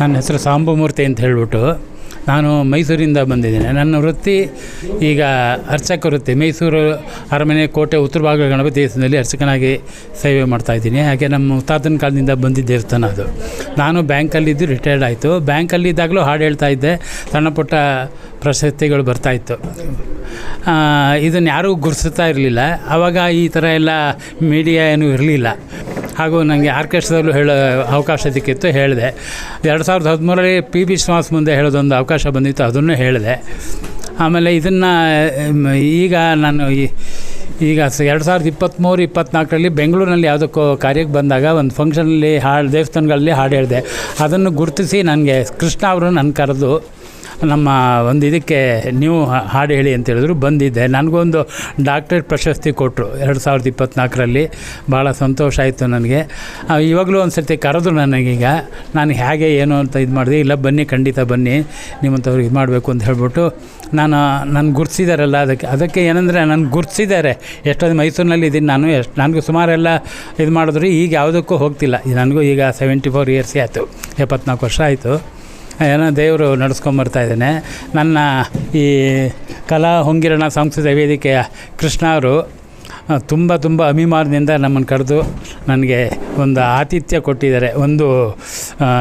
ನನ್ನ ಹೆಸರು ಸಾಂಬಮೂರ್ತಿ ಅಂತ ಹೇಳಿಬಿಟ್ಟು ನಾನು ಮೈಸೂರಿಂದ ಬಂದಿದ್ದೇನೆ. ನನ್ನ ವೃತ್ತಿ ಈಗ ಅರ್ಚಕ ವೃತ್ತಿ. ಮೈಸೂರು ಅರಮನೆ ಕೋಟೆ ಉತ್ತರ ಭಾಗ ಗಣಪತಿ ದೇವಸ್ಥಾನದಲ್ಲಿ ಅರ್ಚಕನಾಗಿ ಸೇವೆ ಮಾಡ್ತಾಯಿದ್ದೀನಿ ಹಾಗೆ ನಮ್ಮ ಮುತ್ತಾತನ ಕಾಲದಿಂದ ಬಂದಿದ್ದ ದೇವಸ್ಥಾನ ಅದು. ನಾನು ಬ್ಯಾಂಕಲ್ಲಿದ್ದು ರಿಟೈರ್ಡ್ ಆಯಿತು. ಬ್ಯಾಂಕಲ್ಲಿದ್ದಾಗಲೂ ಹಾಡು ಹೇಳ್ತಾ ಇದ್ದೆ. ಸಣ್ಣ ಪುಟ್ಟ ಪ್ರಶಸ್ತಿಗಳು ಬರ್ತಾಯಿತ್ತು ಇದನ್ನು ಯಾರೂ ಗುರುತಿಸ್ತಾ ಇರಲಿಲ್ಲ. ಆವಾಗ ಈ ಥರ ಎಲ್ಲ ಮೀಡಿಯಾ ಏನೂ ಇರಲಿಲ್ಲ. ಹಾಗೂ ನನಗೆ ಆರ್ಕೆಸ್ಟ್ರಾದಲ್ಲೂ ಹೇಳೋ ಅವಕಾಶ ಸಿಕ್ಕಿತ್ತು, ಹೇಳಿದೆ. ಎರಡು ಸಾವಿರದ ಹದಿಮೂರರಲ್ಲಿ ಪಿ ಬಿ ಶ್ರೀನಿವಾಸ್ ಮುಂದೆ ಹೇಳೋದೊಂದು ಅವಕಾಶ ಬಂದಿತ್ತು, ಅದನ್ನು ಹೇಳಿದೆ. ಆಮೇಲೆ ಇದನ್ನು ಈಗ ನಾನು ಈ- ಈಗ ಎರಡು ಸಾವಿರದ ಇಪ್ಪತ್ತ್ಮೂರು ಇಪ್ಪತ್ತ್ನಾಲ್ಕರಲ್ಲಿ ಬೆಂಗಳೂರಿನಲ್ಲಿ ಯಾವುದಕ್ಕೋ ಕಾರ್ಯಕ್ಕೆ ಬಂದಾಗ ಒಂದು ಫಂಕ್ಷನಲ್ಲಿ ಹಾಡು, ದೇವಸ್ಥಾನಗಳಲ್ಲಿ ಹಾಡು ಹೇಳಿದೆ. ಅದನ್ನು ಗುರುತಿಸಿ ನನಗೆ ಕೃಷ್ಣ ಅವರು ನನ್ನ ಕರೆದು ನಮ್ಮ ಒಂದು ಇದಕ್ಕೆ ನೀವು ಹಾಡು ಹೇಳಿ ಅಂತ ಹೇಳಿದ್ರು ಬಂದಿದ್ದೆ ನನಗೊಂದು ಡಾಕ್ಟ್ರೇಟ್ ಪ್ರಶಸ್ತಿ ಕೊಟ್ಟರು ಎರಡು ಸಾವಿರದ ಇಪ್ಪತ್ತ್ನಾಲ್ಕರಲ್ಲಿ ಭಾಳ ಸಂತೋಷ ಆಯಿತು ನನಗೆ. ಇವಾಗಲೂ ಒಂದು ಸರ್ತಿ ಕರೆದ್ರು ನನಗೀಗ ನಾನು ಹೇಗೆ, ಏನು ಅಂತ ಇದು ಮಾಡಿದೆ, ಇಲ್ಲ ಬನ್ನಿ, ಖಂಡಿತ ಬನ್ನಿ, ನಿಮ್ಮಂಥವ್ರು ಇದು ಮಾಡಬೇಕು ಅಂತ ಹೇಳ್ಬಿಟ್ಟು ನಾನು ನನ್ನ ಗುರ್ತಿಸಿದಾರಲ್ಲ ಅದಕ್ಕೆ ಅದಕ್ಕೆ ಏನಂದರೆ ನನ್ನ ಗುರ್ತಿಸಿದ್ದಾರೆ ಎಷ್ಟೊಂದು ಮೈಸೂರಿನಲ್ಲಿ ಇದ್ದೀನಿ ನಾನು, ಎಷ್ಟು, ನನಗೂ ಸುಮಾರೆಲ್ಲ ಇದು ಮಾಡಿದ್ರು, ಈಗ ಯಾವುದಕ್ಕೂ ಹೋಗ್ತಿಲ್ಲ. ನನಗೂ ಈಗ ಸೆವೆಂಟಿ ಫೋರ್ ಇಯರ್ಸ್ ಆಯಿತು. ಎಪ್ಪತ್ನಾಲ್ಕು ವರ್ಷ ಆಯಿತು. ಏನೋ ದೇವರು ನಡೆಸ್ಕೊಂಬರ್ತಾ ಇದ್ದೇನೆ. ನನ್ನ ಈ ಕಲಾ ಹೊಂಗಿರಣ ಸಾಂಸ್ಕೃತಿಕ ವೇದಿಕೆಯ ಕೃಷ್ಣ ಅವರು ತುಂಬ ತುಂಬ ಅಭಿಮಾನದಿಂದ ನಮ್ಮನ್ನು ಕರೆದು ನನಗೆ ಒಂದು ಆತಿಥ್ಯ ಕೊಟ್ಟಿದ್ದಾರೆ. ಒಂದು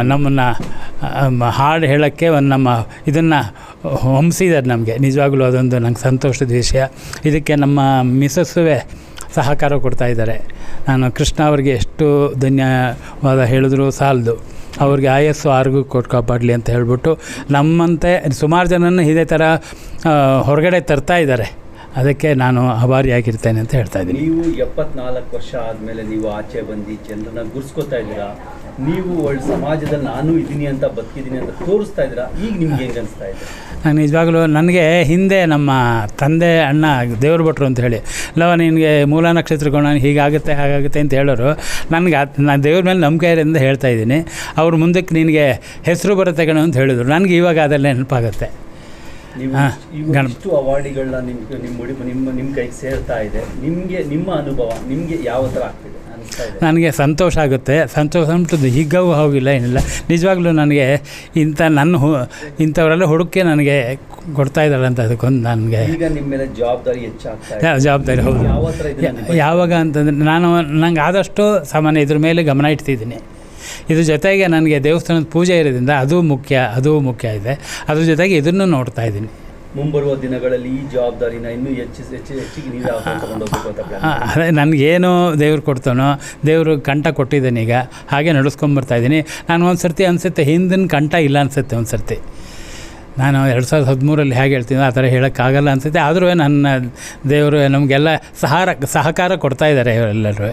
ನಮ್ಮನ್ನು ಹಾಡು ಹೇಳೋಕ್ಕೆ ಒಂದು ನಮ್ಮ ಇದನ್ನು ಹೊಂಸಿದ್ದಾರೆ ನಮಗೆ. ನಿಜವಾಗ್ಲೂ ಅದೊಂದು ನಂಗೆ ಸಂತೋಷದ ವಿಷಯ. ಇದಕ್ಕೆ ನಮ್ಮ ಮಿಸಸ್ಸುವೆ ಸಹಕಾರ ಕೊಡ್ತಾ ಇದ್ದಾರೆ. ನಾನು ಕೃಷ್ಣ ಅವರಿಗೆ ಎಷ್ಟು ಧನ್ಯವಾದ ಹೇಳಿದ್ರು ಸಾಲದು. ಅವ್ರಿಗೆ ಆಯಸ್ಸು ಆರೋಗ್ಯ ಕೊಟ್ಟು ಕಾಪಾಡಲಿ ಅಂತ ಹೇಳ್ಬಿಟ್ಟು ನಮ್ಮಂತೆ ಸುಮಾರು ಜನನ ಇದೇ ಥರ ಹೊರಗಡೆ ತರ್ತಾ ಇದ್ದಾರೆ. ಅದಕ್ಕೆ ನಾನು ಆಭಾರಿಯಾಗಿರ್ತೇನೆ ಅಂತ ಹೇಳ್ತಾ ಇದ್ದೀನಿ. ನೀವು ಎಪ್ಪತ್ನಾಲ್ಕು ವರ್ಷ ಆದಮೇಲೆ ನೀವು ಆಚೆ ಬಂದು ಜನರನ್ನ ಗುರ್ಸ್ಕೊತಾ ಇದ್ದೀರಾ? ನೀವು ಒಳ್ಳೆ ಸಮಾಜದಲ್ಲಿ ನಾನು ಇದ್ದೀನಿ ಅಂತ ಬದುಕಿದ್ದೀನಿ ಅಂತ ತೋರಿಸ್ತಾ ಇದ್ದೀರಾ? ಈಗ ನಿಮ್ಗೆ ಹೆಂಗೆ ಅನಿಸ್ತಾ ಇದೆ? ನಾನು ನಿಜವಾಗ್ಲೂ ನನಗೆ ಹಿಂದೆ ನಮ್ಮ ತಂದೆ, ಅಣ್ಣ, ದೇವ್ರ ಭಟ್ರು ಅಂತ ಹೇಳಿ, ಲವ ನಿನಗೆ ಮೂಲ ನಕ್ಷತ್ರಗಳು ಹೀಗಾಗುತ್ತೆ, ಹಾಗಾಗುತ್ತೆ ಅಂತ ಹೇಳೋರು, ನನಗೆ ನಾನು ದೇವ್ರ ಮೇಲೆ ನಂಬಿಕೆ ಇರೋದ್ರಿಂದ ಹೇಳ್ತಾ ಇದ್ದೀನಿ. ಅವ್ರ ಮುಂದಕ್ಕೆ ನಿನಗೆ ಹೆಸರು ಬರುತ್ತೆ ಕಣ ಅಂತ ಹೇಳಿದ್ರು. ನನಗೆ ಇವಾಗ ಅದೆಲ್ಲ ನೆನಪಾಗುತ್ತೆ. ನೀವು ಇಷ್ಟು ಅವಾರ್ಡ್ಗಳನ್ನ ನಿಮ್ಮ ನಿಮ್ಮ ನಿಮ್ಮ ನಿಮ್ಮ ಕೈಗೆ ಸೇರ್ತಾ ಇದೆ. ನಿಮಗೆ ನಿಮ್ಮ ಅನುಭವ ನಿಮಗೆ ಯಾವ ಥರ ಆಗ್ತಿದೆ ನನಗೆ ಸಂತೋಷ ಆಗುತ್ತೆ. ಸಂತೋಷ ಉಂಟು ಹಿಗ್ಗವು ಹೋಗಿಲ್ಲ ಏನಿಲ್ಲ. ನಿಜವಾಗ್ಲೂ ನನಗೆ ಇಂಥ ನನ್ನ ಹು ಇಂಥವರೆಲ್ಲ ಹುಡುಕೆ ನನಗೆ ಕೊಡ್ತಾ ಇದ್ದಾಳೆ ಅಂತ ಅದಕ್ಕೊಂದು ನನಗೆ ಈಗ ನಿಮ್ಮ ಮೇಲೆ ಜವಾಬ್ದಾರಿ ಜವಾಬ್ದಾರಿ ಹೌದು. ಯಾವಾಗ ಅಂತಂದರೆ ನಾನು ನಂಗೆ ಆದಷ್ಟು ಸಾಮಾನ್ಯ ಇದ್ರ ಮೇಲೆ ಗಮನ ಇಡ್ತಿದ್ದೀನಿ. ಇದ್ರ ಜೊತೆಗೆ ನನಗೆ ದೇವಸ್ಥಾನದ ಪೂಜೆ ಇರೋದ್ರಿಂದ ಅದು ಮುಖ್ಯ ಅದು ಮುಖ್ಯ ಇದೆ. ಅದ್ರ ಜೊತೆಗೆ ಇದನ್ನು ನೋಡ್ತಾ ಇದ್ದೀನಿ. ಮುಂಬರುವ ದಿನಗಳಲ್ಲಿ ಈ ಜವಾಬ್ದಾರಿನ ಇನ್ನೂ ಹೆಚ್ಚು ಹೆಚ್ಚು ಹೆಚ್ಚಿಗೆ ನೀರು ಅದೇ ನನಗೇನು ದೇವ್ರು ಕೊಡ್ತಾನೋ ದೇವರು ಕಂಠ ಕೊಟ್ಟಿದ್ದೇನೆ ಈಗ ಹಾಗೆ ನಡೆಸ್ಕೊಂಬರ್ತಾ ಇದ್ದೀನಿ. ನಾನು ಒಂದು ಸರ್ತಿ ಅನಿಸುತ್ತೆ ಹಿಂದಿನ ಕಂಠ ಇಲ್ಲ ಅನಿಸುತ್ತೆ ಒಂದು ಸರ್ತಿ ನಾನು ಎರಡು ಸಾವಿರದ ಹದಿಮೂರಲ್ಲಿ ಹೇಗೆ ಹೇಳ್ತೀನಿ ಆ ಥರ ಹೇಳೋಕ್ಕಾಗಲ್ಲ ಅನಿಸುತ್ತೆ. ಆದರೂ ನನ್ನ ದೇವರು ನಮಗೆಲ್ಲ ಸಹಾರ ಸಹಕಾರ ಕೊಡ್ತಾ ಇದ್ದಾರೆ ಇವರೆಲ್ಲರೂ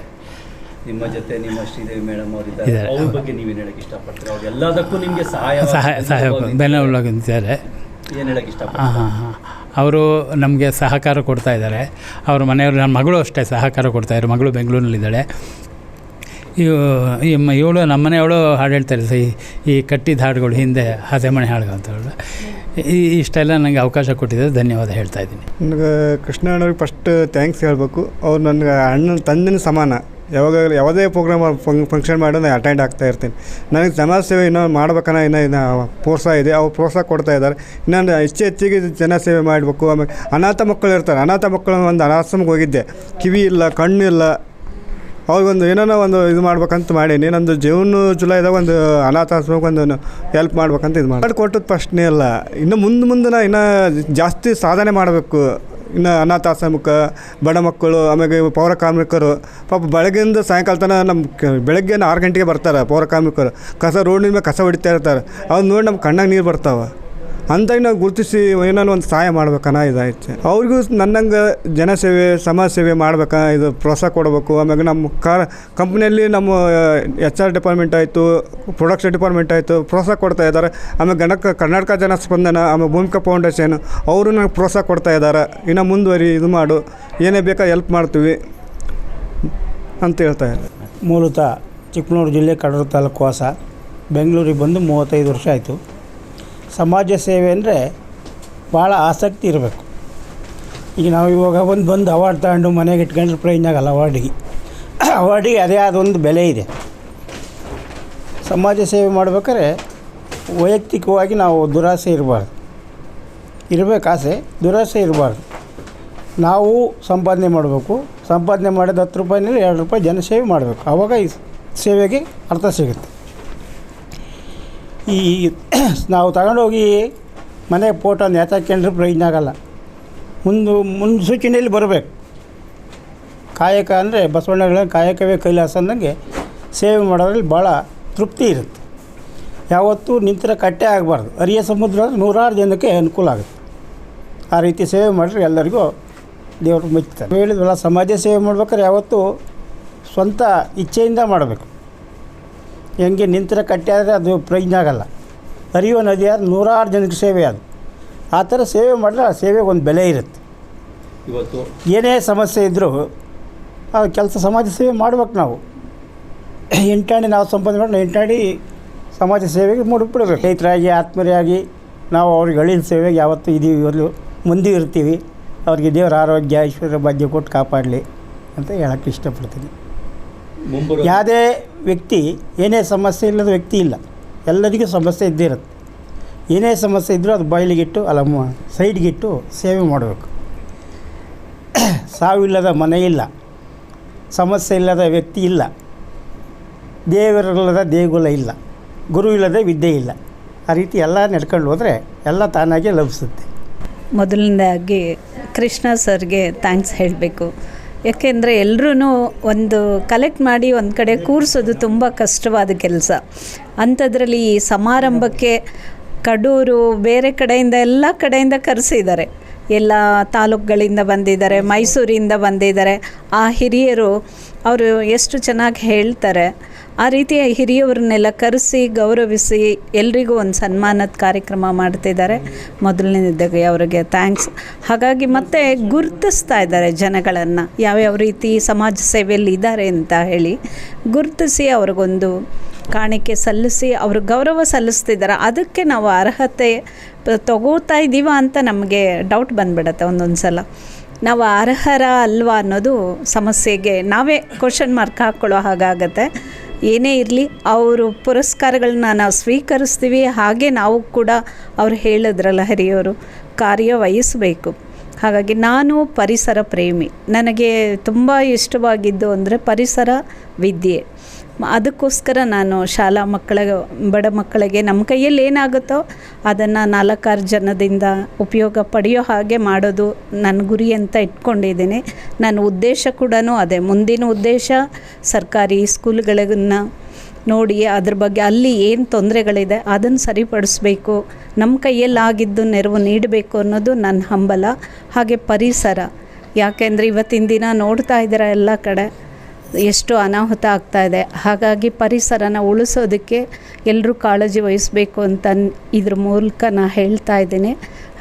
ನಿಮ್ಮ ಜೊತೆ ನಿಮ್ಮ ಶ್ರೀದೇವಿ ಮೇಡಮ್ ಅವರು ಇದ್ದಾರೆ. ಇದ್ದಾರೆ. ಅವ್ರ ಬಗ್ಗೆ ನೀವೇನು ಹೇಳಕ್ ಇಷ್ಟಪಡ್ತೀರಾ? ಅವ್ರು ಎಲ್ಲದಕ್ಕೂ ನಿಮಗೆ ಸಹಾಯ ಸಹಾಯ ಸಹಾಯ ಬೆನ್ನೆಲುಬಾಗಿದ್ದಾರೆ ಏನು ಹೇಳಕ್ ಹಾಂ ಇಷ್ಟಪಡ್ತೀರಾ? ಹಾಂ ಹಾಂ ಅವರು ನಮಗೆ ಸಹಕಾರ ಕೊಡ್ತಾ ಇದ್ದಾರೆ. ಅವ್ರ ಮನೆಯವರು ನನ್ನ ಮಗಳು ಅಷ್ಟೇ ಸಹಕಾರ ಕೊಡ್ತಾ ಇದ್ದರು ಮಗಳು ಬೆಂಗಳೂರಿನಲ್ಲಿದ್ದಾಳೆ ಇವು ಈ ಮ- ಇವಳು ನಮ್ಮ ಮನೆಯವಳು ಹಾಡು ಹೇಳ್ತಾರೆ ಸ- ಈ ಈ ಕಟ್ಟಿದ ಹಾಡುಗಳು ಹಿಂದೆ ಹಸೆಮಣೆ ಹಾಡು ಅಂತ ಹೇಳಿ. ಈ ಇಷ್ಟೆಲ್ಲ ನನಗೆ ಅವಕಾಶ ಕೊಟ್ಟಿದ್ದಾರೆ ಧನ್ಯವಾದ ಹೇಳ್ತಾ ಇದ್ದೀನಿ. ನನಗೆ ಕೃಷ್ಣ ಅಣ್ಣವ್ರಿಗೆ ಫಸ್ಟ್ ಥ್ಯಾಂಕ್ಸ್ ಹೇಳಬೇಕು. ಅವ್ರು ನನಗೆ ಅಣ್ಣನ ತಂದೆನ ಸಮಾನ. ಯಾವಾಗ ಯಾವುದೇ ಪ್ರೋಗ್ರಾಮ್ ಫಂಕ್ಷನ್ ಮಾಡೋ ನಾನು ಅಟೆಂಡ್ ಆಗ್ತಾ ಇರ್ತೀನಿ. ನನಗೆ ಸಮಾಜ ಸೇವೆ ಇನ್ನೂ ಮಾಡ್ಬೇಕನ್ನೋ ಇನ್ನೂ, ಇನ್ನು ಪ್ರೋತ್ಸಾಹ ಇದೆ. ಅವ್ರು ಪ್ರೋತ್ಸಾಹ ಕೊಡ್ತಾ ಇದ್ದಾರೆ. ಇನ್ನೊಂದು ಹೆಚ್ಚು ಹೆಚ್ಚಿಗೆ ಜನ ಸೇವೆ ಮಾಡಬೇಕು. ಆಮೇಲೆ ಅನಾಥ ಮಕ್ಕಳು ಇರ್ತಾರೆ. ಅನಾಥ ಮಕ್ಕಳು ಒಂದು ಅನಾಶ್ರಮಕ್ಕೆ ಹೋಗಿದ್ದೆ. ಕಿವಿ ಇಲ್ಲ, ಕಣ್ಣು ಇಲ್ಲ. ಅವ್ರಿಗೊಂದು ಏನೋ ಒಂದು ಇದು ಮಾಡ್ಬೇಕಂತ ಮಾಡೀನಿ. ನಂದು ಜೀವನ ಜುಲೈದಾಗ ಒಂದು ಅನಾಥಾಶ್ರಮಕ್ಕೆ ಒಂದು ಹೆಲ್ಪ್ ಮಾಡ್ಬೇಕಂತ ಇದು ಮಾಡಿ. ಕೊಟ್ಟದ್ದು ಪ್ರಶ್ನೆ ಅಲ್ಲ ಇನ್ನು ಮುಂದೆ ಮುಂದೆ ನಾ ಇನ್ನೂ ಜಾಸ್ತಿ ಸಾಧನೆ ಮಾಡಬೇಕು. ಇನ್ನು ಅನಾಥಾಶ್ರಮಕ್ಕೆ ಬಡ ಮಕ್ಕಳು ಆಮೇಲೆ ಪೌರ ಕಾರ್ಮಿಕರು, ಪಾಪ ಬೆಳಗ್ಗೆಯಿಂದ ಸಾಯಂಕಾಲ ತನಕ ನಮ್ಮ ಬೆಳಗ್ಗೆ ಆರು ಗಂಟೆಗೆ ಬರ್ತಾರೆ ಪೌರ ಕಾರ್ಮಿಕರು. ಕಸ ರೋಡಿನ ಮೇಲೆ ಕಸ ಹೊಡಿತಾ ಇರ್ತಾರೆ. ಅವ್ನು ನೋಡಿ ನಮ್ಮ ಕಣ್ಣಾಗ ನೀರು ಬರ್ತಾವೆ. ಅಂತ ನಾವು ಗುರುತಿಸಿ ಏನಾದ್ರು ಒಂದು ಸಹಾಯ ಮಾಡ್ಬೇಕನ್ನ ಇದಾಯ್ತು. ಅವ್ರಿಗೂ ನನ್ನಂಗೆ ಜನಸೇವೆ ಸಮಾಜ ಸೇವೆ ಮಾಡ್ಬೇಕಾ, ಇದು ಪ್ರೋತ್ಸಾಹ ಕೊಡಬೇಕು. ಆಮ್ಯಾಗ ನಮ್ಮ ಕಾರ್, ಕಂಪ್ನಿಯಲ್ಲಿ ನಮ್ಮ ಎಚ್ ಆರ್ ಡಿಪಾರ್ಟ್ಮೆಂಟ್ ಆಯಿತು ಪ್ರೊಡಕ್ಷನ್ ಡಿಪಾರ್ಟ್ಮೆಂಟ್ ಆಯಿತು, ಪ್ರೋತ್ಸಾಹ ಕೊಡ್ತಾ ಇದ್ದಾರೆ ಆಮೇಲೆ ಗಣಕ, ಕರ್ನಾಟಕ ಜನ ಸ್ಪಂದನ ಆಮೇಲೆ ಭೂಮಿಕಾ ಫೌಂಡೇಶನ್ ಅವರು ನನಗೆ ಪ್ರೋತ್ಸಾಹ ಕೊಡ್ತಾ ಇದ್ದಾರೆ ಇನ್ನು ಮುಂದುವರಿ, ಇದು ಮಾಡು. ಏನೇ ಬೇಕಾ ಹೆಲ್ಪ್ ಮಾಡ್ತೀವಿ ಅಂತ ಹೇಳ್ತಾ ಇದ್ದಾರೆ. ಮೂಲತಃ ಚಿಕ್ಕಮಗಳೂರು ಜಿಲ್ಲೆ, ಕಡೂರು ತಾಲೂಕು ವಾಸ. ಬೆಂಗಳೂರಿಗೆ ಬಂದು ಮೂವತ್ತೈದು ವರ್ಷ ಆಯಿತು. ಸಮಾಜ ಸೇವೆ ಅಂದರೆ ಭಾಳ ಆಸಕ್ತಿ ಇರಬೇಕು. ಈಗ ನಾವು ಇವಾಗ ಒಂದು ಬಂದು ಅವಾರ್ಡ್ ತಗೊಂಡು ಮನೆಗೆ ಇಟ್ಕೊಂಡ್ರೆ ಪ್ರಯೋಜನ ಅವಾರ್ಡಿಗೆ ಅವಾರ್ಡಿಗೆ ಅದೇ ಆದೊಂದು ಬೆಲೆ ಇದೆ. ಸಮಾಜ ಸೇವೆ ಮಾಡ್ಬೇಕಾದ್ರೆ ವೈಯಕ್ತಿಕವಾಗಿ ನಾವು ದುರಾಸೆ ಇರಬಾರ್ದು. ಇರಬೇಕು ಆಸೆ, ದುರಾಸೆ ಇರಬಾರ್ದು. ನಾವು ಸಂಪಾದನೆ ಮಾಡಬೇಕು. ಸಂಪಾದನೆ ಮಾಡಿದ ಹತ್ತು ರೂಪಾಯಿನಲ್ಲಿ ಎರಡು ರೂಪಾಯಿ ಜನ ಸೇವೆ ಮಾಡಬೇಕು. ಆವಾಗ ಈ ಸೇವೆಗೆ ಅರ್ಥ ಸಿಗುತ್ತೆ. ಈ ನಾವು ತಗೊಂಡೋಗಿ ಮನೆ ಫೋಟೋ ನೇತಾಕೊಂಡ್ರೆ ಪ್ರಯೋಜನ ಆಗಲ್ಲ. ಮುಂದು ಮುನ್ಸೂಚನೆಯಲ್ಲಿ ಬರಬೇಕು. ಕಾಯಕ ಅಂದರೆ ಬಸವಣ್ಣಗಳ ಕಾಯಕವೇ ಕೈಲಾಸ ಅಂದಂಗೆ ಸೇವೆ ಮಾಡೋದ್ರಲ್ಲಿ ಭಾಳ ತೃಪ್ತಿ ಇರುತ್ತೆ. ಯಾವತ್ತೂ ನಿಂತರ ಕಟ್ಟೆ ಆಗಬಾರ್ದು. ಅರಿಯ ಸಮುದ್ರ ನೂರಾರು ಜನಕ್ಕೆ ಅನುಕೂಲ ಆಗುತ್ತೆ. ಆ ರೀತಿ ಸೇವೆ ಮಾಡಿದ್ರೆ ಎಲ್ಲರಿಗೂ ದೇವರು ಮೆಚ್ಚುತ್ತಾರೆ. ಹೇಳಿದ್ವಲ್ಲ, ಸಮಾಜ ಸೇವೆ ಮಾಡ್ಬೇಕಾದ್ರೆ ಯಾವತ್ತೂ ಸ್ವಂತ ಇಚ್ಛೆಯಿಂದ ಮಾಡಬೇಕು. ಹೆಂಗೆ ನಿಂತರ ಕಟ್ಟಿಯಾದರೆ ಆದರೆ ಅದು ಪ್ರಯೋಜನ ಆಗಲ್ಲ. ಹರಿಯುವ ನದಿ ಆದ್ರೆ ನೂರಾರು ಜನಕ್ಕೆ ಸೇವೆ ಅದು. ಆ ಥರ ಸೇವೆ ಮಾಡಿದ್ರೆ ಆ ಸೇವೆಗೆ ಒಂದು ಬೆಲೆ ಇರುತ್ತೆ. ಇವತ್ತು ಏನೇ ಸಮಸ್ಯೆ ಇದ್ದರೂ ಆ ಕೆಲಸ ಸಮಾಜ ಸೇವೆ ಮಾಡ್ಬೇಕು ನಾವು. ಎಂಟಾಣಿ ನಾವು ಸಂಪಾದನೆ ಮಾಡಿ ಎಂಟಾಣಿ ಸಮಾಜ ಸೇವೆಗೆ ಮುಡಿಬಿಡ್ಬೇಕು ರೈತರಾಗಿ ಆತ್ಮೀಯರಾಗಿ ನಾವು ಅವ್ರಿಗೆ ಹಳ್ಳಿನ ಸೇವೆಗೆ ಯಾವತ್ತೂ ಇದೀವಿ ಇರಲು ಮುಂದೆ ಇರ್ತೀವಿ. ಅವ್ರಿಗೆ ದೇವರ ಆರೋಗ್ಯ ಐಶ್ವರ್ಯ ಭಾಗ್ಯ ಕೊಟ್ಟು ಕಾಪಾಡಲಿ ಅಂತ ಹೇಳೋಕ್ಕೆ ಇಷ್ಟಪಡ್ತೀನಿ. ಯಾವುದೇ ವ್ಯಕ್ತಿ ಏನೇ ಸಮಸ್ಯೆ ಇಲ್ಲದ ವ್ಯಕ್ತಿ ಇಲ್ಲ. ಎಲ್ಲರಿಗೂ ಸಮಸ್ಯೆ ಇದ್ದೇ ಇರುತ್ತೆ. ಏನೇ ಸಮಸ್ಯೆ ಇದ್ದರೂ ಅದು ಬಯಲಿಗಿಟ್ಟು ಅಲ್ಲ ಸೈಡ್ಗಿಟ್ಟು ಸೇವೆ ಮಾಡಬೇಕು. ಸಾವಿಲ್ಲದ ಮನೆ ಇಲ್ಲ. ಸಮಸ್ಯೆ ಇಲ್ಲದ ವ್ಯಕ್ತಿ ಇಲ್ಲ. ದೇವರಿಲ್ಲದ ದೇಗುಲ ಇಲ್ಲ. ಗುರು ಇಲ್ಲದೆ ವಿದ್ಯೆ ಇಲ್ಲ. ಆ ರೀತಿ ಎಲ್ಲ ನಡ್ಕೊಂಡು ಹೋದರೆ ಎಲ್ಲ ತಾನಾಗೆ ಲಭಿಸುತ್ತೆ. ಮೊದಲನೇದಾಗಿ ಕೃಷ್ಣ ಸರ್ಗೆ ಥ್ಯಾಂಕ್ಸ್ ಹೇಳಬೇಕು. ಯಾಕೆಂದರೆ ಎಲ್ಲರೂ ಒಂದು ಕಲೆಕ್ಟ್ ಮಾಡಿ ಒಂದು ಕಡೆ ಕೂರಿಸೋದು ತುಂಬ ಕಷ್ಟವಾದ ಕೆಲಸ. ಅಂಥದ್ರಲ್ಲಿ ಈ ಸಮಾರಂಭಕ್ಕೆ ಕಡೂರು ಬೇರೆ ಕಡೆಯಿಂದ ಎಲ್ಲ ಕಡೆಯಿಂದ ಕರೆಸಿದ್ದಾರೆ. ಎಲ್ಲ ತಾಲೂಕುಗಳಿಂದ ಬಂದಿದ್ದಾರೆ, ಮೈಸೂರಿಂದ ಬಂದಿದ್ದಾರೆ. ಆ ಹಿರಿಯರು ಅವರು ಎಷ್ಟು ಚೆನ್ನಾಗಿ ಹೇಳ್ತಾರೆ ಆ ರೀತಿಯ ಹಿರಿಯವ್ರನ್ನೆಲ್ಲ ಕರೆಸಿ ಗೌರವಿಸಿ ಎಲ್ರಿಗೂ ಒಂದು ಸನ್ಮಾನದ ಕಾರ್ಯಕ್ರಮ ಮಾಡ್ತಿದ್ದಾರೆ. ಮೊದಲನೇದಾಗಿ ಅವರಿಗೆ ಥ್ಯಾಂಕ್ಸ್ ಹಾಗಾಗಿ ಮತ್ತೆ ಗುರುತಿಸ್ತಾ ಇದ್ದಾರೆ ಜನಗಳನ್ನು. ಯಾವ್ಯಾವ ರೀತಿ ಸಮಾಜ ಸೇವೆಯಲ್ಲಿ ಇದ್ದಾರೆ ಅಂತ ಹೇಳಿ ಗುರುತಿಸಿ ಅವ್ರಿಗೊಂದು ಕಾಣಿಕೆ ಸಲ್ಲಿಸಿ ಅವರು ಗೌರವ ಸಲ್ಲಿಸ್ತಿದ್ದಾರೆ. ಅದಕ್ಕೆ ನಾವು ಅರ್ಹತೆ ತಗೋತಾ ಇದ್ದೀವ ಅಂತ ನಮಗೆ ಡೌಟ್ ಬಂದ್ಬಿಡತ್ತೆ ಒಂದೊಂದು ಸಲ. ನಾವು ಅರ್ಹರ ಅಲ್ವಾ ಅನ್ನೋದು ಸಮಸ್ಯೆಗೆ ನಾವೇ ಕ್ವಶನ್ ಮಾರ್ಕ್ ಹಾಕ್ಕೊಳ್ಳೋ ಹಾಗಾಗತ್ತೆ. ಏನೇ ಇರಲಿ, ಅವರು ಪುರಸ್ಕಾರಗಳನ್ನ ನಾವು ಸ್ವೀಕರಿಸ್ತೀವಿ. ಹಾಗೆ ನಾವು ಕೂಡ ಅವ್ರು ಹೇಳಿದ್ರಲ್ಲ ಹಿರಿಯವರು ಕಾರ್ಯವಹಿಸಬೇಕು ಹಾಗಾಗಿ ನಾನು ಪರಿಸರ ಪ್ರೇಮಿ. ನನಗೆ ತುಂಬ ಇಷ್ಟವಾಗಿದ್ದು ಅಂದರೆ ಪರಿಸರ ವಿದ್ಯೆ. ಅದಕ್ಕೋಸ್ಕರ ನಾನು ಶಾಲಾ ಮಕ್ಕಳ, ಬಡ ಮಕ್ಕಳಿಗೆ ನಮ್ಮ ಕೈಯಲ್ಲಿ ಏನಾಗುತ್ತೋ ಅದನ್ನು ನಾಲ್ಕಾರು ಜನದಿಂದ ಉಪಯೋಗ ಪಡೆಯೋ ಹಾಗೆ ಮಾಡೋದು ನನ್ನ ಗುರಿ ಅಂತ ಇಟ್ಕೊಂಡಿದ್ದೀನಿ. ನನ್ನ ಉದ್ದೇಶ ಕೂಡ ಅದೇ. ಮುಂದಿನ ಉದ್ದೇಶ ಸರ್ಕಾರಿ ಸ್ಕೂಲ್ಗಳನ್ನು ನೋಡಿ ಅದ್ರ ಬಗ್ಗೆ ಅಲ್ಲಿ ಏನು ತೊಂದರೆಗಳಿದೆ ಅದನ್ನು ಸರಿಪಡಿಸ್ಬೇಕು, ನಮ್ಮ ಕೈಯಲ್ಲಾಗಿದ್ದು ನೆರವು ನೀಡಬೇಕು ಅನ್ನೋದು ನನ್ನ ಹಂಬಲ, ಹಾಗೆ ಪರಿಸರ. ಯಾಕೆಂದರೆ ಇವತ್ತಿನ ದಿನ ನೋಡ್ತಾ ಇದ್ದೀರ ಎಲ್ಲ ಕಡೆ ಎಷ್ಟು ಅನಾಹುತ ಆಗ್ತಾ ಇದೆ. ಹಾಗಾಗಿ ಪರಿಸರನ ಉಳಿಸೋದಕ್ಕೆ ಎಲ್ಲರೂ ಕಾಳಜಿ ವಹಿಸಬೇಕು ಅಂತ ಇದ್ರ ಮೂಲಕ ನಾನು ಹೇಳ್ತಾ ಇದ್ದೀನಿ.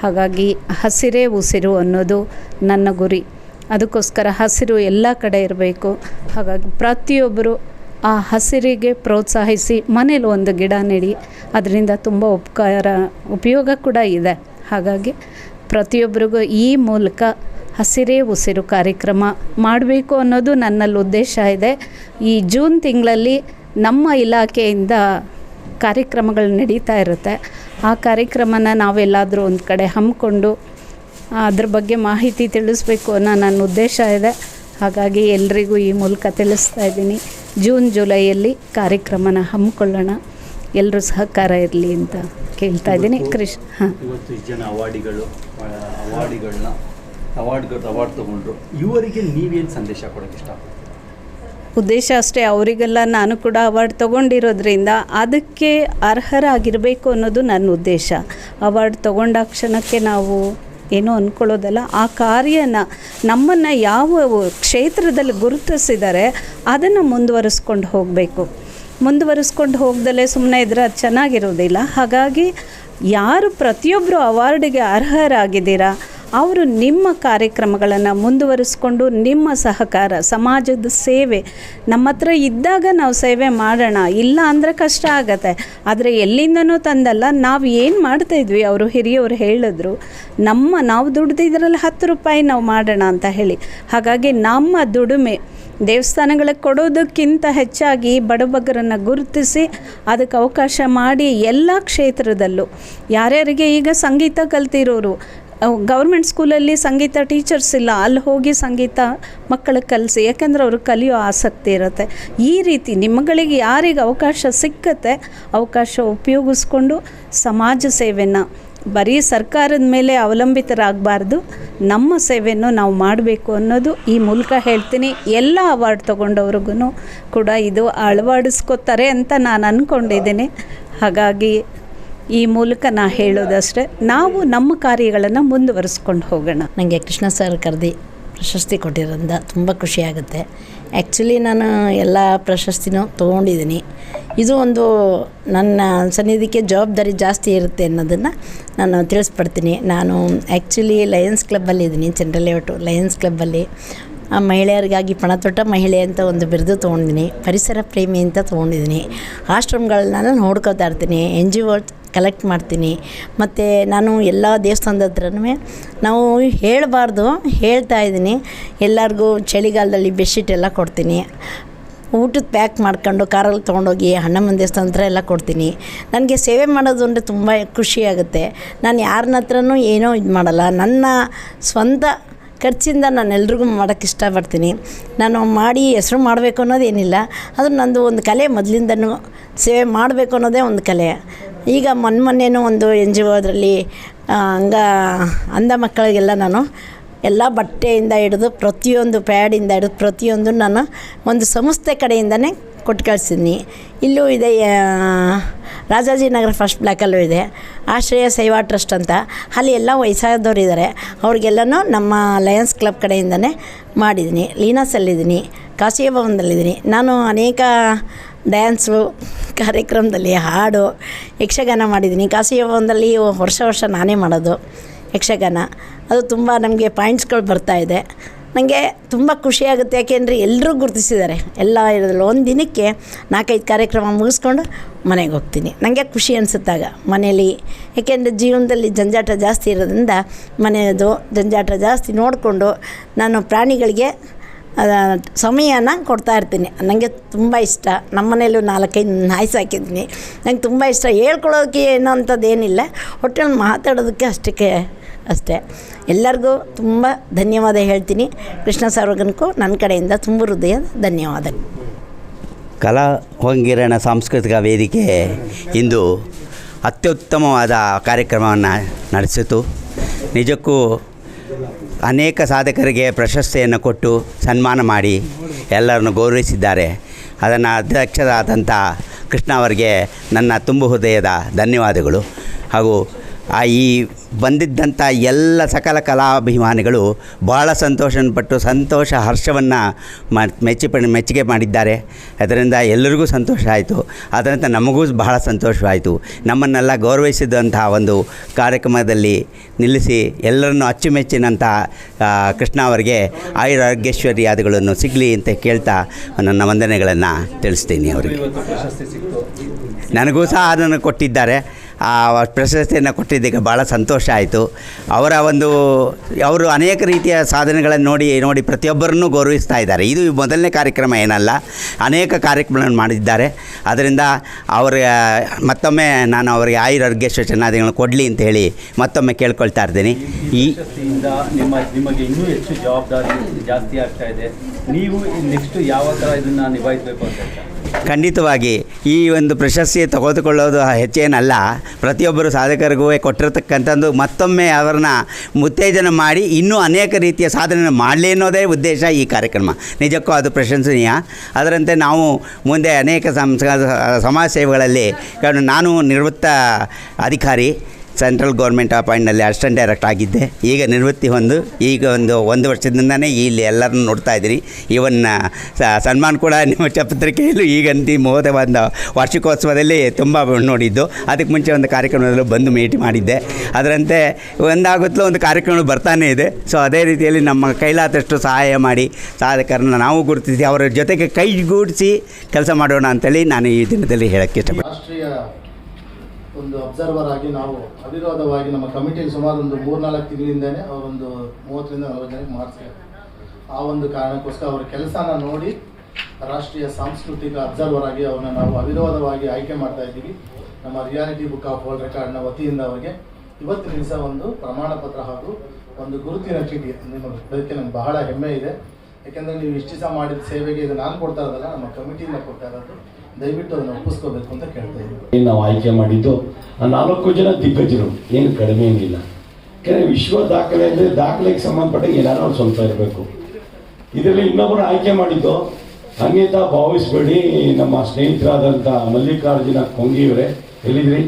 ಹಾಗಾಗಿ ಹಸಿರೇ ಉಸಿರು ಅನ್ನೋದು ನನ್ನ ಗುರಿ. ಅದಕ್ಕೋಸ್ಕರ ಹಸಿರು ಎಲ್ಲ ಕಡೆ ಇರಬೇಕು. ಹಾಗಾಗಿ ಪ್ರತಿಯೊಬ್ಬರು ಆ ಹಸಿರಿಗೆ ಪ್ರೋತ್ಸಾಹಿಸಿ ಮನೇಲಿ ಒಂದು ಗಿಡ ನೆಡಿ. ಅದರಿಂದ ತುಂಬ ಉಪಕಾರ, ಉಪಯೋಗ ಕೂಡ ಇದೆ. ಹಾಗಾಗಿ ಪ್ರತಿಯೊಬ್ಬರಿಗೂ ಈ ಮೂಲಕ ಹಸಿರೇ ಉಸಿರು ಕಾರ್ಯಕ್ರಮ ಮಾಡಬೇಕು ಅನ್ನೋದು ನನ್ನಲ್ಲಿ ಉದ್ದೇಶ ಇದೆ. ಈ ಜೂನ್ ತಿಂಗಳಲ್ಲಿ ನಮ್ಮ ಇಲಾಖೆಯಿಂದ ಕಾರ್ಯಕ್ರಮಗಳು ನಡೀತಾ ಇರುತ್ತೆ. ಆ ಕಾರ್ಯಕ್ರಮನ ನಾವೆಲ್ಲಾದರೂ ಒಂದು ಕಡೆ ಹಮ್ಮಿಕೊಂಡು ಅದ್ರ ಬಗ್ಗೆ ಮಾಹಿತಿ ತಿಳಿಸ್ಬೇಕು ಅನ್ನೋ ನನ್ನ ಉದ್ದೇಶ ಇದೆ. ಹಾಗಾಗಿ ಎಲ್ರಿಗೂ ಈ ಮೂಲಕ ತಿಳಿಸ್ತಾ ಇದ್ದೀನಿ. ಜೂನ್, ಜುಲೈಯಲ್ಲಿ ಕಾರ್ಯಕ್ರಮನ ಹಮ್ಮಿಕೊಳ್ಳೋಣ. ಎಲ್ಲರೂ ಸಹಕಾರ ಇರಲಿ ಅಂತ ಕೇಳ್ತಾ ಇದ್ದೀನಿ. ಕೃಷ್ಣ ಹಾಂ. ಅವಾರ್ಡಿಗಳು ಅವಾರ್ಡ್ ತೊಗೊಂಡ್ರು. ಇವರಿಗೆ ನೀವೇನು ಸಂದೇಶ ಕೊಡೋಕ್ಕೆ ಇಷ್ಟ ಉದ್ದೇಶ ಅಷ್ಟೇ, ಅವರಿಗೆಲ್ಲ ನಾನು ಕೂಡ ಅವಾರ್ಡ್ ತೊಗೊಂಡಿರೋದ್ರಿಂದ ಅದಕ್ಕೆ ಅರ್ಹರಾಗಿರಬೇಕು ಅನ್ನೋದು ನನ್ನ ಉದ್ದೇಶ. ಅವಾರ್ಡ್ ತೊಗೊಂಡ ಕ್ಷಣಕ್ಕೆ ನಾವು ಏನೂ ಅಂದ್ಕೊಳ್ಳೋದಲ್ಲ ಆ ಕಾರ್ಯನ ನಮ್ಮನ್ನು ಯಾವ ಕ್ಷೇತ್ರದಲ್ಲಿ ಗುರುತಿಸಿದ್ದಾರೆ ಅದನ್ನು ಮುಂದುವರಿಸ್ಕೊಂಡು ಹೋಗಬೇಕು. ಮುಂದುವರಿಸ್ಕೊಂಡು ಹೋಗ್ದಲೇ ಸುಮ್ಮನೆ ಇದ್ರೆ ಅದು ಚೆನ್ನಾಗಿರೋದಿಲ್ಲ. ಹಾಗಾಗಿ ಯಾರು ಪ್ರತಿಯೊಬ್ಬರು ಅವಾರ್ಡಿಗೆ ಅರ್ಹರಾಗಿದ್ದೀರಾ ಅವರು ನಿಮ್ಮ ಕಾರ್ಯಕ್ರಮಗಳನ್ನು ಮುಂದುವರಿಸ್ಕೊಂಡು ನಿಮ್ಮ ಸಹಕಾರ, ಸಮಾಜದ ಸೇವೆ, ನಮ್ಮ ಹತ್ರ ಇದ್ದಾಗ ನಾವು ಸೇವೆ ಮಾಡೋಣ, ಇಲ್ಲ ಅಂದರೆ ಕಷ್ಟ ಆಗತ್ತೆ. ಆದರೆ ಎಲ್ಲಿಂದನೂ ತಂದಲ್ಲ, ನಾವು ಏನು ಮಾಡ್ತಾಯಿದ್ವಿ ಅವರು ಹಿರಿಯವರು ಹೇಳಿದ್ರು, ನಮ್ಮ ನಾವು ದುಡ್ದಿದ್ರಲ್ಲಿ ಹತ್ತು ರೂಪಾಯಿ ನಾವು ಮಾಡೋಣ ಅಂತ ಹೇಳಿ. ಹಾಗಾಗಿ ನಮ್ಮ ದುಡಿಮೆ ದೇವಸ್ಥಾನಗಳಿಗೆ ಕೊಡೋದಕ್ಕಿಂತ ಹೆಚ್ಚಾಗಿ ಬಡಬಗ್ಗರನ್ನು ಗುರುತಿಸಿ ಅದಕ್ಕೆ ಅವಕಾಶ ಮಾಡಿ ಎಲ್ಲ ಕ್ಷೇತ್ರದಲ್ಲೂ. ಯಾರ್ಯಾರಿಗೆ ಈಗ ಸಂಗೀತ ಕಲ್ತಿರೋರು ಗೌರ್ಮೆಂಟ್ ಸ್ಕೂಲಲ್ಲಿ ಸಂಗೀತ ಟೀಚರ್ಸ್ ಇಲ್ಲ. ಅಲ್ಲಿ ಹೋಗಿ ಸಂಗೀತ ಮಕ್ಕಳಿಗೆ ಕಲಿಸಿ. ಯಾಕೆಂದ್ರೆ ಅವ್ರಿಗೆ ಕಲಿಯೋ ಆಸಕ್ತಿ ಇರುತ್ತೆ. ಈ ರೀತಿ ನಿಮ್ಮಗಳಿಗೆ ಯಾರಿಗೆ ಅವಕಾಶ ಸಿಕ್ಕತ್ತೆ, ಅವಕಾಶ ಉಪಯೋಗಿಸ್ಕೊಂಡು ಸಮಾಜ ಸೇವೆನ ಬರೀ ಸರ್ಕಾರದ ಮೇಲೆ ಅವಲಂಬಿತರಾಗಬಾರ್ದು. ನಮ್ಮ ಸೇವೆಯನ್ನು ನಾವು ಮಾಡಬೇಕು ಅನ್ನೋದು ಈ ಮೂಲಕ ಹೇಳ್ತೀನಿ. ಎಲ್ಲ ಅವಾರ್ಡ್ ತೊಗೊಂಡವ್ರಿಗೂ ಕೂಡ ಇದು ಅಳವಡಿಸ್ಕೋತಾರೆ ಅಂತ ನಾನು ಅಂದ್ಕೊಂಡಿದ್ದೀನಿ ಹಾಗಾಗಿ ಈ ಮೂಲಕ ನಾ ಹೇಳೋದಷ್ಟೇ, ನಾವು ನಮ್ಮ ಕಾರ್ಯಗಳನ್ನು ಮುಂದುವರಿಸ್ಕೊಂಡು ಹೋಗೋಣ. ನನಗೆ ಕೃಷ್ಣ ಸರ್ ಕರ್ದಿ ಪ್ರಶಸ್ತಿ ಕೊಟ್ಟಿರೋದ್ರಿಂದ ತುಂಬ ಖುಷಿಯಾಗುತ್ತೆ ಆ್ಯಕ್ಚುಲಿ ನಾನು ಎಲ್ಲ ಪ್ರಶಸ್ತಿನೂ ತೊಗೊಂಡಿದ್ದೀನಿ. ಇದು ಒಂದು ನನ್ನ ಸನ್ನಿಧಿಗೆ ಜವಾಬ್ದಾರಿ ಜಾಸ್ತಿ ಇರುತ್ತೆ ಅನ್ನೋದನ್ನು ನಾನು ತಿಳಿಸ್ಪಡ್ತೀನಿ ನಾನು ಆ್ಯಕ್ಚುಲಿ ಲಯನ್ಸ್ ಕ್ಲಬ್ಬಲ್ಲಿದ್ದೀನಿ ಚಂದ್ರಲೇಔಟು ಲಯನ್ಸ್ ಕ್ಲಬ್ಬಲ್ಲಿ ಆ ಮಹಿಳೆಯರಿಗಾಗಿ ಪಣತೊಟ್ಟ ಮಹಿಳೆ ಅಂತ ಒಂದು ಬಿರುದು ತೊಗೊಂಡಿದ್ದೀನಿ. ಪರಿಸರ ಪ್ರೇಮಿ ಅಂತ ತೊಗೊಂಡಿದ್ದೀನಿ. ಆಶ್ರಮಗಳನ್ನ ನಾನು ನೋಡ್ಕೋತಾ ಇರ್ತೀನಿ. ಎನ್ ಜಿ ಒ ಕಲೆಕ್ಟ್ ಮಾಡ್ತೀನಿ. ಮತ್ತು ನಾನು ಎಲ್ಲ ದೇವಸ್ಥಾನದ ಹತ್ರನೂ ನಾವು ಹೇಳಬಾರ್ದು, ಹೇಳ್ತಾ ಇದ್ದೀನಿ. ಎಲ್ಲರಿಗೂ ಚಳಿಗಾಲದಲ್ಲಿ ಬೆಡ್ಶೀಟ್ ಎಲ್ಲ ಕೊಡ್ತೀನಿ. ಊಟದ ಪ್ಯಾಕ್ ಮಾಡ್ಕೊಂಡು ಕಾರಲ್ಲಿ ತೊಗೊಂಡೋಗಿ ಹಣ್ಣಮ್ಮನ ದೇವಸ್ಥಾನ ಹತ್ರ ಎಲ್ಲ ಕೊಡ್ತೀನಿ. ನನಗೆ ಸೇವೆ ಮಾಡೋದು ಅಂದರೆ ತುಂಬ ಖುಷಿಯಾಗುತ್ತೆ ನಾನು ಯಾರನ್ನ ಹತ್ರನೂ ಏನೋ ಇದು ಮಾಡಲ್ಲ. ನನ್ನ ಸ್ವಂತ ಖರ್ಚಿಂದ ನಾನು ಎಲ್ರಿಗೂ ಮಾಡೋಕ್ಕೆ ಇಷ್ಟಪಡ್ತೀನಿ. ನಾನು ಮಾಡಿ ಹೆಸರು ಮಾಡಬೇಕು ಅನ್ನೋದೇನಿಲ್ಲ ಅದು ನಂದು ಒಂದು ಕಲೆ ಮೊದಲಿಂದನೂ ಸೇವೆ ಮಾಡಬೇಕು ಅನ್ನೋದೇ ಒಂದು ಕಲೆ. ಈಗ ಮೊನ್ನೆ ಮೊನ್ನೆನೂ ಒಂದು ಎನ್ ಜಿ ಒ ಅದರಲ್ಲಿ ಹಂಗ ಅಂಧ ಮಕ್ಕಳಿಗೆಲ್ಲ ನಾನು ಎಲ್ಲ ಬಟ್ಟೆಯಿಂದ ಹಿಡಿದು ಪ್ರತಿಯೊಂದು ಪ್ಯಾಡಿಂದ ಹಿಡಿದು ಪ್ರತಿಯೊಂದು ನಾನು ಒಂದು ಸಂಸ್ಥೆ ಕಡೆಯಿಂದನೇ ಕೊಟ್ಟು ಕಳಿಸಿದ್ದೀನಿ ಇಲ್ಲೂ ಇದೆ ರಾಜಾಜಿನಗರ ಫಸ್ಟ್ ಬ್ಲಾಕಲ್ಲೂ ಇದೆ. ಆಶ್ರಯ ಸೇವಾ ಟ್ರಸ್ಟ್ ಅಂತ. ಅಲ್ಲಿ ಎಲ್ಲ ವಯಸ್ಸಾದವ್ರು ಇದ್ದಾರೆ ಅವ್ರಿಗೆಲ್ಲನೂ ನಮ್ಮ ಲಯನ್ಸ್ ಕ್ಲಬ್ ಕಡೆಯಿಂದನೇ ಮಾಡಿದ್ದೀನಿ. ಲೀನಾಸಲ್ಲಿದ್ದೀನಿ. ಕಾಶಿಯ ಭವನದಲ್ಲಿದ್ದೀನಿ. ನಾನು ಅನೇಕ ಡ್ಯಾನ್ಸು ಕಾರ್ಯಕ್ರಮದಲ್ಲಿ ಹಾಡು, ಯಕ್ಷಗಾನ ಮಾಡಿದ್ದೀನಿ. ಕಾಶಿಯ ಭವನದಲ್ಲಿ ವರ್ಷ ವರ್ಷ ನಾನೇ ಮಾಡೋದು, ಯಕ್ಷಗಾನ. ಅದು ತುಂಬ ನಮಗೆ ಪಾಯಿಂಟ್ಸ್ಗಳು ಬರ್ತಾಯಿದೆ ನನಗೆ ತುಂಬ ಖುಷಿಯಾಗುತ್ತೆ ಯಾಕೆಂದರೆ ಎಲ್ಲರೂ ಗುರುತಿಸಿದ್ದಾರೆ. ಎಲ್ಲ ಇರೋದ್ರಲ್ಲಿ ಒಂದು ದಿನಕ್ಕೆ ನಾಲ್ಕೈದು ಕಾರ್ಯಕ್ರಮ ಮುಗಿಸ್ಕೊಂಡು ಮನೆಗೆ ಹೋಗ್ತೀನಿ. ನನಗೆ ಖುಷಿ ಅನಿಸುತ್ತಾಗ ಮನೇಲಿ. ಯಾಕೆಂದರೆ ಜೀವನದಲ್ಲಿ ಜಂಜಾಟ ಜಾಸ್ತಿ ಇರೋದ್ರಿಂದ ಮನೆಯದು ಜಂಜಾಟ ಜಾಸ್ತಿ ನೋಡಿಕೊಂಡು ನಾನು ಪ್ರಾಣಿಗಳಿಗೆ ಸಮಯನ ಕೊಡ್ತಾ ಇರ್ತೀನಿ. ನನಗೆ ತುಂಬ ಇಷ್ಟ. ನಮ್ಮ ಮನೇಲೂ ನಾಲ್ಕೈದು ನಾಯಿ ಸಾಕಿದ್ದೀನಿ ನಂಗೆ ತುಂಬ ಇಷ್ಟ. ಹೇಳ್ಕೊಳ್ಳೋಕೆ ಏನೋ ಅಂಥದ್ದು ಏನಿಲ್ಲ ಒಟ್ಟಲ್ಲಿ ಮಾತಾಡೋದಕ್ಕೆ ಅಷ್ಟಕ್ಕೆ ಅಷ್ಟೇ. ಎಲ್ಲರಿಗೂ ತುಂಬ ಧನ್ಯವಾದ ಹೇಳ್ತೀನಿ. ಕೃಷ್ಣ ಸಾರ್ವಜನಿಕೂ ನನ್ನ ಕಡೆಯಿಂದ ತುಂಬ ಹೃದಯದ ಧನ್ಯವಾದ ಕಲಾ ಹೊಂಗಿರಣ ಸಾಂಸ್ಕೃತಿಕ ವೇದಿಕೆ ಇಂದು ಅತ್ಯುತ್ತಮವಾದ ಕಾರ್ಯಕ್ರಮವನ್ನು ನಡೆಸಿತು. ನಿಜಕ್ಕೂ ಅನೇಕ ಸಾಧಕರಿಗೆ ಪ್ರಶಸ್ತಿಯನ್ನು ಕೊಟ್ಟು ಸನ್ಮಾನ ಮಾಡಿ ಎಲ್ಲರನ್ನು ಗೌರವಿಸಿದ್ದಾರೆ. ಅದನ್ನು ಅಧ್ಯಕ್ಷರಾದಂಥ ಕೃಷ್ಣ ಅವರಿಗೆ ನನ್ನ ತುಂಬು ಹೃದಯದ ಧನ್ಯವಾದಗಳು. ಹಾಗೂ ಆ ಈ ಬಂದಿದ್ದಂಥ ಎಲ್ಲ ಸಕಲ ಕಲಾಭಿಮಾನಿಗಳು ಬಹಳ ಸಂತೋಷಪಟ್ಟು ಸಂತೋಷ ಹರ್ಷವನ್ನು ಮೆಚ್ಚಿ ಮೆಚ್ಚುಗೆ ಮಾಡಿದ್ದಾರೆ. ಅದರಿಂದ ಎಲ್ಲರಿಗೂ ಸಂತೋಷ ಆಯಿತು. ಅದರಂತೆ ನಮಗೂ ಬಹಳ ಸಂತೋಷವಾಯಿತು ನಮ್ಮನ್ನೆಲ್ಲ ಗೌರವಿಸಿದಂಥ ಒಂದು ಕಾರ್ಯಕ್ರಮದಲ್ಲಿ ನಿಲ್ಲಿಸಿ ಎಲ್ಲರನ್ನು ಅಚ್ಚುಮೆಚ್ಚಿನಂಥ ಕೃಷ್ಣ ಅವರಿಗೆ ಆಯುರಾರೋಗ್ಯಶ್ವರ್ಯಾದಿಗಳನ್ನು ಸಿಗಲಿ ಅಂತ ಕೇಳ್ತಾ ನನ್ನ ವಂದನೆಗಳನ್ನು ತಿಳಿಸ್ತೀನಿ ಅವರಿಗೆ. ನನಗೂ ಸಹ ಅದನ್ನು ಕೊಟ್ಟಿದ್ದಾರೆ. ಪ್ರಶಸ್ತಿಯನ್ನು ಕೊಟ್ಟಿದ್ದಕ್ಕೆ ಭಾಳ ಸಂತೋಷ ಆಯಿತು. ಅವರ ಒಂದು ಅವರು ಅನೇಕ ರೀತಿಯ ಸಾಧನೆಗಳನ್ನು ನೋಡಿ ನೋಡಿ ಪ್ರತಿಯೊಬ್ಬರನ್ನು ಗೌರವಿಸ್ತಾ ಇದ್ದಾರೆ. ಇದು ಮೊದಲನೇ ಕಾರ್ಯಕ್ರಮ ಏನಲ್ಲ, ಅನೇಕ ಕಾರ್ಯಕ್ರಮಗಳನ್ನು ಮಾಡಿದ್ದಾರೆ. ಅದರಿಂದ ಅವರ, ಮತ್ತೊಮ್ಮೆ ನಾನು ಅವರಿಗೆ ಆಯುರಾರೋಗ್ಯ ಚೆನ್ನಾದಿಗಳನ್ನು ಕೊಡಲಿ ಅಂತ ಹೇಳಿ ಮತ್ತೊಮ್ಮೆ ಕೇಳ್ಕೊಳ್ತಾ ಇದ್ದೀನಿ ಈ ನಿಮಗೆ ಇನ್ನೂ ಹೆಚ್ಚು ಜವಾಬ್ದಾರಿ ಜಾಸ್ತಿ ಆಗ್ತಾ ಇದೆ. ನೀವು ನೆಕ್ಸ್ಟ್ ಯಾವ ಥರ ಇದನ್ನು ನಿಭಾಯಿಸಬೇಕು ಅಂತ ಖಂಡಿತವಾಗಿ ಈ ಒಂದು ಪ್ರಶಸ್ತಿ ತೆಗೆದುಕೊಳ್ಳೋದು ಹೆಚ್ಚೇನಲ್ಲ. ಪ್ರತಿಯೊಬ್ಬರು ಸಾಧಕರಿಗೂ ಕೊಟ್ಟಿರತಕ್ಕಂಥದ್ದು ಮತ್ತೊಮ್ಮೆ ಅವರನ್ನ ಉತ್ತೇಜನ ಮಾಡಿ ಇನ್ನೂ ಅನೇಕ ರೀತಿಯ ಸಾಧನೆ ಮಾಡಲಿ ಅನ್ನೋದೇ ಉದ್ದೇಶ ಈ ಕಾರ್ಯಕ್ರಮ. ನಿಜಕ್ಕೂ ಅದು ಪ್ರಶಂಸನೀಯ. ಅದರಂತೆ ನಾವು ಮುಂದೆ ಅನೇಕ ಸಮಾಜ ಸೇವೆಗಳಲ್ಲಿ ನಾನು ನಿವೃತ್ತ ಅಧಿಕಾರಿ. ಸೆಂಟ್ರಲ್ ಗೌರ್ಮೆಂಟ್ ಅಪಾಯಿಂಟ್ನಲ್ಲಿ ಅಸಿಸ್ಟೆಂಟ್ ಡೈರೆಕ್ಟ್ ಆಗಿದ್ದೆ. ಈಗ ನಿವೃತ್ತಿ ಹೊಂದು, ಈಗ ಒಂದು ಒಂದು ವರ್ಷದಿಂದನೇ ಇಲ್ಲಿ ಎಲ್ಲರನ್ನು ನೋಡ್ತಾ ಇದ್ದೀರಿ. ಇವನ್ ಸನ್ಮಾನ್ ಕೂಡ ನಿಮ್ಮ ಚಪತ್ರಿಕೆಯಲ್ಲೂ ಈಗ ಈ ಮೂವತ್ತ ಒಂದು ವಾರ್ಷಿಕೋತ್ಸವದಲ್ಲಿ ತುಂಬ ನೋಡಿದ್ದು. ಅದಕ್ಕೆ ಮುಂಚೆ ಒಂದು ಕಾರ್ಯಕ್ರಮದಲ್ಲೂ ಬಂದು ಭೇಟಿ ಮಾಡಿದ್ದೆ. ಅದರಂತೆ ಒಂದಾಗುತ್ತಲೂ ಒಂದು ಕಾರ್ಯಕ್ರಮ ಬರ್ತಾನೇ ಇದೆ. ಸೊ ಅದೇ ರೀತಿಯಲ್ಲಿ ನಮ್ಮ ಕೈಲಾದಷ್ಟು ಸಹಾಯ ಮಾಡಿ ಸಾಧಕರನ್ನ ನಾವು ಗುರುತಿಸಿ, ಅವರ ಜೊತೆಗೆ ಕೈಗೂಡಿಸಿ ಕೆಲಸ ಮಾಡೋಣ ಅಂತೇಳಿ ನಾನು ಈ ದಿನದಲ್ಲಿ ಹೇಳೋಕ್ಕೆ ಇಷ್ಟಪಡ್ತೀನಿ. ಒಂದು ಅಬ್ಸರ್ವರ್ ಆಗಿ ನಾವು ಅವಿರೋಧವಾಗಿ ನಮ್ಮ ಕಮಿಟಿಯಲ್ಲಿ ಸುಮಾರು ಒಂದು ಮೂರ್ನಾಲ್ಕು ತಿಂಗಳಿಂದನೇ ಅವರೊಂದು ಮೂವತ್ತರಿಂದ ನಲವತ್ತು ಜನಕ್ಕೆ ಮಾಡ್ತಾರೆ ಆ ಒಂದು ಕಾರಣಕ್ಕೋಸ್ಕರ ಅವರ ಕೆಲಸನ ನೋಡಿ ರಾಷ್ಟ್ರೀಯ ಸಾಂಸ್ಕೃತಿಕ ಅಬ್ಸರ್ವರ್ ಆಗಿ ಅವ್ರನ್ನ ನಾವು ಅವಿರೋಧವಾಗಿ ಆಯ್ಕೆ ಮಾಡ್ತಾ ಇದ್ದೀವಿ. ನಮ್ಮ ರಿಯಾಲಿಟಿ ಬುಕ್ ಆಫ್ ವರ್ಲ್ಡ್ ರೆಕಾರ್ಡ್ನ ವತಿಯಿಂದ ಅವರಿಗೆ ಇವತ್ತಿನ ದಿವಸ ಒಂದು ಪ್ರಮಾಣ ಪತ್ರ ಹಾಗೂ ಒಂದು ಗುರುತಿನ ಚೀಟಿ, ನಿಮ್ಮ ಅದಕ್ಕೆ ನಂಗೆ ಬಹಳ ಹೆಮ್ಮೆ ಇದೆ. ಯಾಕೆಂದರೆ ನೀವು ಇಷ್ಟು ಮಾಡಿದ ಸೇವೆಗೆ ಇದು ನಾನು ಕೊಡ್ತಾ ಇರೋದಲ್ಲ, ನಮ್ಮ ಕಮಿಟಿಯಿಂದ ಕೊಡ್ತಾ ಇರೋದು. ದಯವಿಟ್ಟು ಅದನ್ನು ಒಪ್ಪಿಸ್ಕೋಬೇಕು ಅಂತ ಕೇಳ್ತಾ ಇದ್ದೀವಿ ನಾವು ಆಯ್ಕೆ ಮಾಡಿದ್ದು ಆ ನಾಲ್ಕು ಜನ ದಿಗ್ಗಜರು ಏನು ಕಡಿಮೆ ಏನಿಲ್ಲ. ಯಾಕಂದರೆ ವಿಶ್ವ ದಾಖಲೆ ಅಂದರೆ ದಾಖಲೆಗೆ ಸಂಬಂಧಪಟ್ಟ ಏನಾದ್ರು ಸ್ವಂತ ಸ್ವಲ್ಪ ಇರಬೇಕು. ಇದರಲ್ಲಿ ಇನ್ನೊಬ್ಬರು ಆಯ್ಕೆ ಮಾಡಿದ್ದು ಅನ್ಯತಾ ಭಾವಿಸ್ಬೇಡಿ ನಮ್ಮ ಸ್ನೇಹಿತರಾದಂಥ ಮಲ್ಲಿಕಾರ್ಜುನ ಕೊಂಗಿಯವರೇ ಎಲ್ಲಿದ್ರಿ?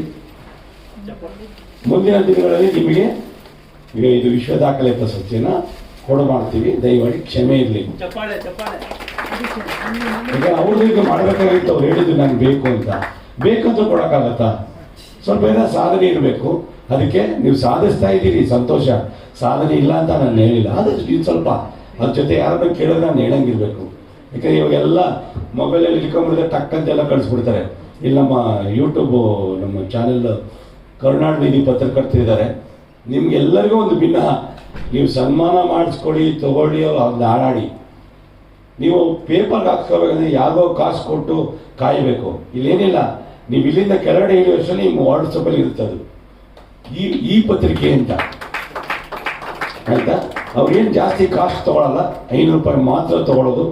ಮುಂದಿನ ದಿನಗಳಲ್ಲಿ ನಿಮಗೆ ಈಗ ಇದು ವಿಶ್ವ ದಾಖಲೆ ಪ್ರಶಸ್ತಿಯನ್ನು ಕೊಡು ಮಾಡ್ತೀವಿ ದಯವಾಗಿ ಕ್ಷಮೆ ಇರಲಿ. ಈಗ ಅವ್ರದ್ದು ಈಗ ಮಾಡ್ಬೇಕಾಗಿತ್ತು ಅವ್ರು ಹೇಳಿದ್ರು ನಂಗೆ ಬೇಕು ಅಂತ. ಬೇಕಂತ ಕೊಡೋಕ್ಕಾಗತ್ತಾ? ಸ್ವಲ್ಪ ಏನೋ ಸಾಧನೆ ಇರಬೇಕು. ಅದಕ್ಕೆ ನೀವು ಸಾಧಿಸ್ತಾ ಇದ್ದೀರಿ, ಸಂತೋಷ. ಸಾಧನೆ ಇಲ್ಲ ಅಂತ ನಾನು ಹೇಳಿಲ್ಲ. ಆದಷ್ಟು ಇದು ಸ್ವಲ್ಪ ಅದ್ರ ಜೊತೆ ಯಾರನ್ನ ಕೇಳಿದ್ರೆ ನಾನು ಹೇಳಂಗಿರ್ಬೇಕು. ಯಾಕಂದ್ರೆ ಇವಾಗೆಲ್ಲ ಮೊಬೈಲಲ್ಲಿ ಇಟ್ಕೊಂಡ್ಬಿಡಿದ್ರೆ ಟಕ್ ಅಂತೆಲ್ಲ ಕಳಿಸ್ಬಿಡ್ತಾರೆ. ಇಲ್ಲಿ ನಮ್ಮ ಯೂಟ್ಯೂಬು ನಮ್ಮ ಚಾನೆಲ್ ಕರುನಾಡು ನಿಧಿ ಪತ್ರಕರ್ತರಿದ್ದಾರೆ. ನಿಮ್ಗೆಲ್ಲರಿಗೂ ಒಂದು ಭಿನ್ನ. ನೀವು ಸನ್ಮಾನ ಮಾಡಿಸ್ಕೊಡಿ, ತಗೊಳ್ಳಿ, ಅವ್ರು ಹಾಡಾಡಿ. ನೀವು ಪೇಪರ್ಗೆ ಹಾಕ್ಸ್ಕೋಬೇಕಂದ್ರೆ ಯಾವುದೋ ಕಾಸು ಕೊಟ್ಟು ಕಾಯಬೇಕು. ಇಲ್ಲೇನಿಲ್ಲ, ನೀವು ಇಲ್ಲಿಂದ ಕೆಳಗಡೆ ಇಳಿಯೋಷ್ಟರಲ್ಲಿ ನಿಮ್ಮ ವಾಟ್ಸಪ್ಪಲ್ಲಿ ಇರ್ತದೆ ಈ ಈ ಪತ್ರಿಕೆ ಅಂತ. ಆಯ್ತಾ? ಅವ್ರೇನು ಜಾಸ್ತಿ ಕಾಸ್ಟ್ ತೊಗೊಳಲ್ಲ, ಐನೂರು ರೂಪಾಯಿ ಮಾತ್ರ ತೊಗೊಳೋದು.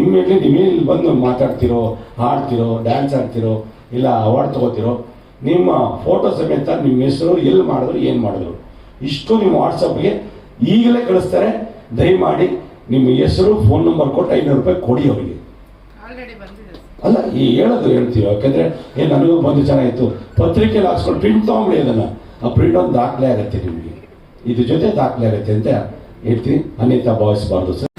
ಇಮ್ಮಿಡಿಯೇಟ್ಲಿ ನೀವೇ ಇಲ್ಲಿ ಬಂದು ಮಾತಾಡ್ತಿರೋ, ಹಾಡ್ತಿರೋ ಡ್ಯಾನ್ಸ್ ಆಡ್ತಿರೋ, ಇಲ್ಲ ಅವಾರ್ಡ್ ತೊಗೋತಿರೋ, ನಿಮ್ಮ ಫೋಟೋ ಸಮೇತ ನಿಮ್ಮ ಹೆಸರು, ಎಲ್ಲಿ ಮಾಡಿದ್ರು, ಏನು ಮಾಡಿದ್ರು. ಇಷ್ಟು ನಿಮ್ಮ ವಾಟ್ಸಪ್ಗೆ ಈಗಲೇ ಕಳಿಸ್ತಾರೆ. ದಯಮಾಡಿ ನಿಮ್ಮ ಹೆಸರು ಫೋನ್ ನಂಬರ್ ಕೊಟ್ಟು ಐನೂರು ರೂಪಾಯಿ ಕೊಡಿ ಅವರಿಗೆ. ಅಲ್ಲ ಈ ಹೇಳೋದು ಹೇಳ್ತೀವಿ ಯಾಕಂದ್ರೆ ಏ ನನಗೂ ಬಂದು ಚೆನ್ನಾಗಿತ್ತು. ಪತ್ರಿಕೆಯಲ್ಲಿ ಹಾಕ್ಸ್ಕೊಂಡು ಪ್ರಿಂಟ್ ತೊಗೊಂಬಿಡಿ ಅದನ್ನು. ಆ ಪ್ರಿಂಟ್ ಒಂದು ದಾಖಲೆ ಆಗುತ್ತೆ ನಿಮಗೆ. ಇದ್ರ ಜೊತೆ ದಾಖಲೆ ಆಗುತ್ತೆ ಅಂತ ಹೇಳ್ತೀನಿ. ಅನ್ಯತಾ ಭಾವಿಸಬಾರ್ದು ಸರ್